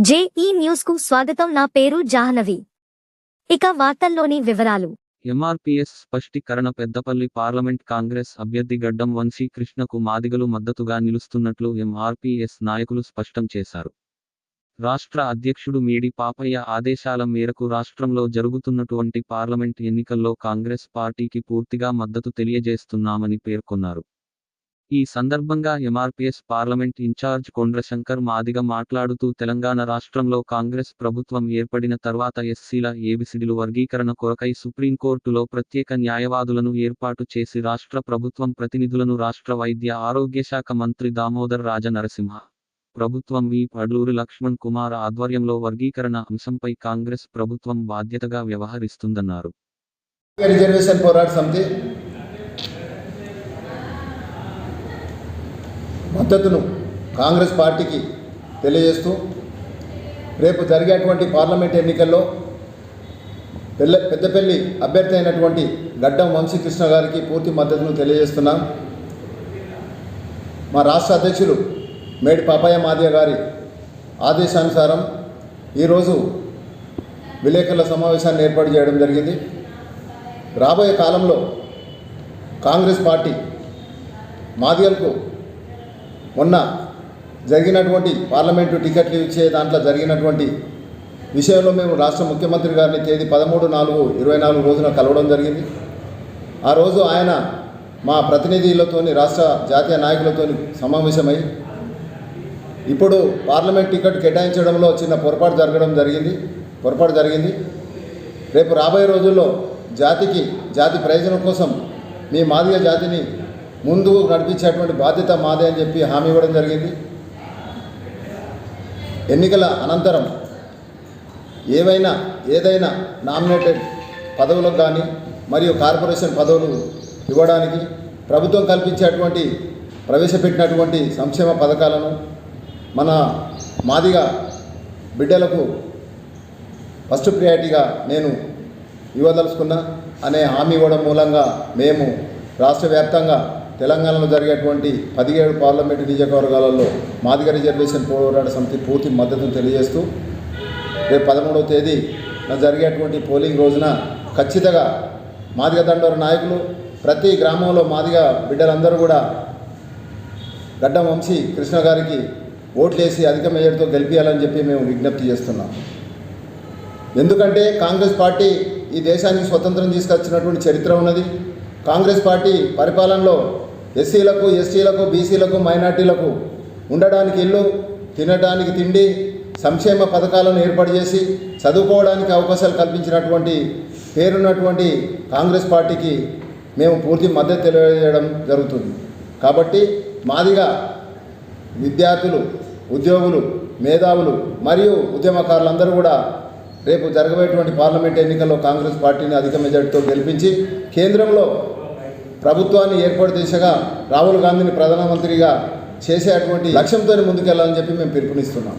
JEE న్యూస్కు స్వాగతం. నా పేరు జాహ్నవి. ఇక వార్తల్లోని వివరాలు. ఎంఆర్పీఎస్ స్పష్టీకరణ పెద్దపల్లి పార్లమెంట్ కాంగ్రెస్ అభ్యర్థి గడ్డం వంశీ కృష్ణకు మాదిగలు మద్దతుగా నిలుస్తున్నట్లు ఎంఆర్పీఎస్ నాయకులు స్పష్టం చేశారు. రాష్ట్ర అధ్యక్షుడు మీడి పాపయ్య ఆదేశాల మేరకు రాష్ట్రంలో జరుగుతున్నటువంటి పార్లమెంట్ ఎన్నికల్లో కాంగ్రెస్ పార్టీకి పూర్తిగా మద్దతు తెలియజేస్తున్నామని పేర్కొన్నారు. ఈ సందర్భంగా MRPS parliament incharge Kondrashankar Madiga మాట్లాడుతూ తెలంగాణ రాష్ట్రంలో కాంగ్రెస్ ప్రభుత్వం ఏర్పడిన తర్వాత ఎస్సీల ఏబిసిడిలు వర్గీకరణ కొరకై సుప్రీంకోర్టులో ప్రత్యేక న్యాయవాదులను ఏర్పాటు చేసి రాష్ట్ర ప్రభుత్వం ప్రతినిధులను రాష్ట్ర వైద్య ఆరోగ్య శాఖ మంత్రి దామోదర్ రాజ నరసింహ ప్రభుత్వం ఈ పడ్లూరి లక్ష్మణ్ కుమార్ ఆధ్వర్యంలో వర్గీకరణ అంశంపై కాంగ్రెస్ ప్రభుత్వం బాధ్యతగా వ్యవహరిస్తుందన్నారు. రిజర్వేషన్ పోరాట సమితి మద్దతును కాంగ్రెస్ పార్టీకి తెలియజేస్తూ రేపు జరిగేటువంటి పార్లమెంట్ ఎన్నికల్లో పెళ్ళ పెద్దపల్లి అభ్యర్థి అయినటువంటి గడ్డం వంశీకృష్ణ గారికి పూర్తి మద్దతును తెలియజేస్తున్నాం. మా రాష్ట్ర అధ్యక్షులు మేడి పాపయ్య మాదియ గారి ఆదేశానుసారం ఈరోజు విలేకరుల సమావేశాన్ని ఏర్పాటు చేయడం జరిగింది. రాబోయే కాలంలో కాంగ్రెస్ పార్టీ మాదిగలకు మొన్న జరిగినటువంటి పార్లమెంటు టికెట్లు ఇచ్చే దాంట్లో జరిగినటువంటి విషయంలో మేము రాష్ట్ర ముఖ్యమంత్రి గారిని తేదీ పదమూడు నాలుగు ఇరవై నాలుగు రోజున కలవడం జరిగింది. ఆ రోజు ఆయన మా ప్రతినిధులతోని రాష్ట్ర జాతీయ నాయకులతోని సమావేశమై ఇప్పుడు పార్లమెంట్ టికెట్ కేటాయించడంలో చిన్న పొరపాటు జరగడం జరిగింది పొరపాటు జరిగింది. రేపు రాబోయే రోజుల్లో జాతికి జాతి ప్రయోజనం కోసం మీ మాదిగ జాతిని ముందు నడిపించేటువంటి బాధ్యత మాదే అని చెప్పి హామీ ఇవ్వడం జరిగింది. ఎన్నికల అనంతరం ఏవైనా ఏదైనా నామినేటెడ్ పదవులకు కానీ మరియు కార్పొరేషన్ పదవులు ఇవ్వడానికి ప్రభుత్వం కల్పించేటువంటి ప్రవేశపెట్టినటువంటి సంక్షేమ పథకాలను మన మాదిగా బిడ్డలకు ఫస్ట్ ప్రియారిటీగా నేను ఇవ్వదలుచుకున్నా అనే హామీ ఇవ్వడం మూలంగా మేము రాష్ట్ర వ్యాప్తంగా తెలంగాణలో జరిగేటువంటి పదిహేడు పార్లమెంటు నియోజకవర్గాలలో మాదిగ రిజర్వేషన్ పోరాట సమితి పూర్తి మద్దతును తెలియజేస్తూ రేపు పదమూడవ తేదీ జరిగేటువంటి పోలింగ్ రోజున ఖచ్చితంగా మాదిగ దండోర నాయకులు ప్రతి గ్రామంలో మాదిగ బిడ్డలందరూ కూడా గడ్డం వంశీ కృష్ణ గారికి ఓట్లేసి అధిక మేయర్తో గెలిపించాలని చెప్పి మేము విజ్ఞప్తి చేస్తున్నాం. ఎందుకంటే కాంగ్రెస్ పార్టీ ఈ దేశానికి స్వతంత్రం తీసుకొచ్చినటువంటి చరిత్ర ఉన్నది. కాంగ్రెస్ పార్టీ పరిపాలనలో ఎస్సీలకు ఎస్టీలకు బీసీలకు మైనార్టీలకు ఉండడానికి ఇల్లు తినడానికి తిండి సంక్షేమ పథకాలను ఏర్పాటు చేసి చదువుకోవడానికి అవకాశాలు కల్పించినటువంటి పేరున్నటువంటి కాంగ్రెస్ పార్టీకి మేము పూర్తి మద్దతు తెలియజేయడం జరుగుతుంది. కాబట్టి మాదిగా విద్యార్థులు ఉద్యోగులు మేధావులు మరియు ఉద్యమకారులందరూ కూడా రేపు జరగబోయేటువంటి పార్లమెంట్ ఎన్నికల్లో కాంగ్రెస్ పార్టీని అధిక మెజార్టీతో గెలిపించి కేంద్రంలో ప్రభుత్వాన్ని ఏర్పాటు దిశగా రాహుల్ గాంధీని ప్రధానమంత్రిగా చేసే అటువంటి లక్ష్యంతో ముందుకెళ్ళాలని చెప్పి మేము పిలుపునిస్తున్నాం.